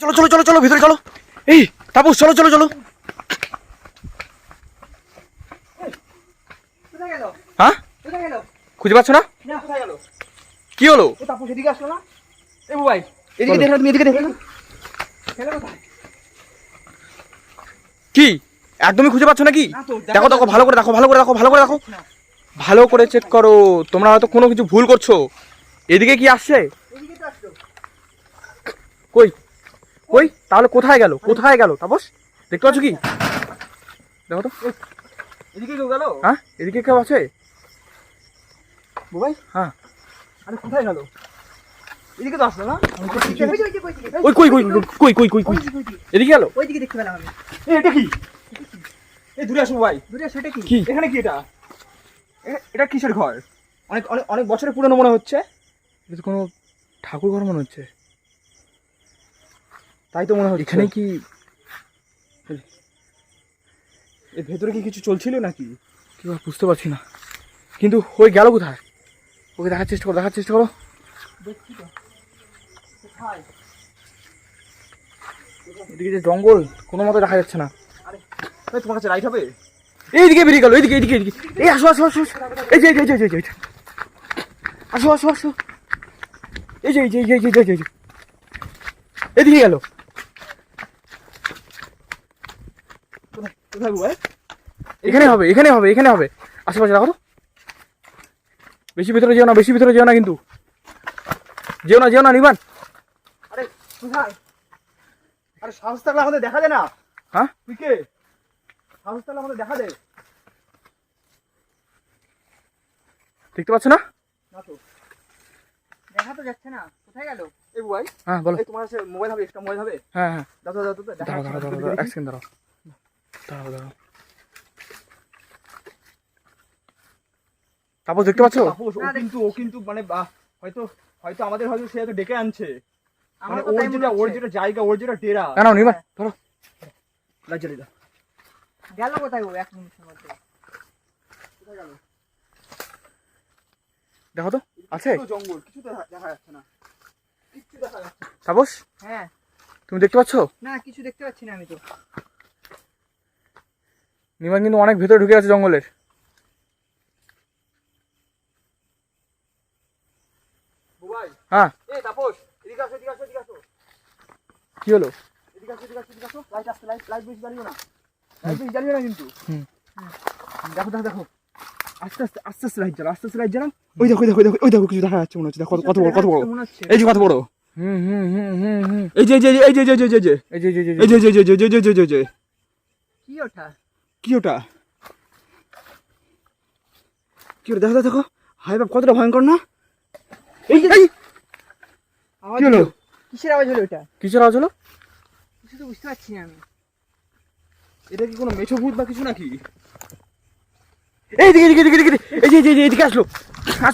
চলো চলো চলো চলো ভিতরে চলো। এই তাপস চলো চলো চলো। হ্যাঁ? খুঁজে পাচ্ছ না? কি হলো? তাপস এদিকে আসলো না? এ ভাই এদিকে দেখো তুমি এদিকে দেখো কি? একদমই খুঁজে পাচ্ছ না কি? না তো, দেখা দেখো ভালো করে দেখো ভালো করে দেখো ভালো করে দেখো। ভালো করে চেক করো। তোমরা হয়তো কোনো কিছু ভুল করছ। এদিকে কি আসছে? কই? কই? তাহলে কোথায় গেল? কোথায় গেল? তাপস দেখতে পাচ্ছ কি? দেখো তো। এদিকে কেউ গেল? হ্যাঁ? এদিকে কেউ আছে? বুবাই হ্যাঁ। আরে কোথায় গেল? এদিকে তো আসলো না? ওই কই কই কই কই কই কই এদিকে গেল? ওইদিকে দেখতে পেলাম আমি। এটা কি? এই দূরে আসো ভাই দূরে সেটা কি? কি? এখানে কি এটা? এটা কিসের ঘর? অনেক অনেক অনেক বছরের পুরনো মনে হচ্ছে। এটা কোনো ঠাকুর ঘর মনে হচ্ছে। তাই তো মনে হয় এখানে কি এর ভেতরে কি কিছু চলছিল নাকি? কি বুঝতে পারছি না। কিন্তু ওই গেল কোথায়? ওকে দেখার চেষ্টা করো দেখার চেষ্টা করো। দেখছি তো। কোথায়? এদিকে যে জঙ্গল কোনো মতে দেখা যাচ্ছে না। আরে তোমার কাছে রাইট হবে? এইদিকে বেরিয়ে গেল এইদিকে এইদিকে এইদিকে। এই আসো আসো আসো। এই যে এই যে এই যে, এই আসো আসো আসো। এই যে এই যে এই যে এই যে, এই যে, এই যে। এদিকে গেল। কোথায় এখানে হবে এখানে হবে এখানে হবে। আশেপাশে দেখো তো। বেশি ভিতরে যেও না বেশি ভিতরে যেও না কিন্তু। যেও না যেও না নিবান আরে আরে সাহস থাকলে আমাদের দেখা দে না। হ্যাঁ? তুই কে? সাহস থাকলে আমাদের দেখা দে। দেখতে পাচ্ছ না? না তো। দেখা তো যাচ্ছে না। কোথায় গেল? এই বুবাই হ্যাঁ বলো। তোমার কাছে মোবাইল হবে এক্সট্রা মোবাইল হবে। হ্যাঁ হ্যাঁ। দাও দাও, দেখা দাঁড়াও দাঁড়াও এক। সেকেন্ড দাঁড়াও। দাঁড়াও দাঁড়াও তারপর দেখতে পাচ্ছ? তাপস, ও কিন্তু ও কিন্তু মানে হয়তো হয়তো আমাদের হয়তো সে হয়তো ডেকে আনছে। মানে ওর যেটা ওর যেটা জায়গা ওর যেটা ডেরা। না না নিবান ধরো। দাও গেল কোথায় ও এক মিনিটের মধ্যে? দেখো তো আছে? জঙ্গল কিছু দেখা দেখা যাচ্ছে না। কিচ্ছু দেখা যাচ্ছে না। তাপস? হ্যাঁ। তুমি দেখতে পাচ্ছ? না কিছু দেখতে পাচ্ছি না আমি তো। নিবান কিন্তু অনেক ভেতরে ঢুকে আছে জঙ্গলের হ্যাঁ কি হলো। দেখো দেখো দেখো আস্তে আস্তে আস্তে আস্তে লাইট আস্তে আস্তে লাইট ওই দেখো দেখো দেখো ওই দেখো কিছু দেখা যাচ্ছে মনে হচ্ছে দেখো কত কত বড় কত বড় এই যে কত বড় হুম হুম হুম হুম হুম এই যে এই যে এই যে এই যে এই যে এই যে এই যে এই যে, এই যে, এই যে এই যে এই যে এই যে এই যে এই যে কি ওটা কি ওটা? কি ওটা? দেখো দেখো, হাই বাপ কতটা ভয়ঙ্কর না? এই আওয়াজ কি হলো। কিসের আওয়াজ হলো ওটা কিসের আওয়াজ হলো? কিছু তো বুঝতে পারছি না আমি। এটা কি কোনো মেছো ভূত বা কিছু নাকি? এই দিকে দিকে দিকে এই যে এই যে, এই যে, এদিকে আসলো। আস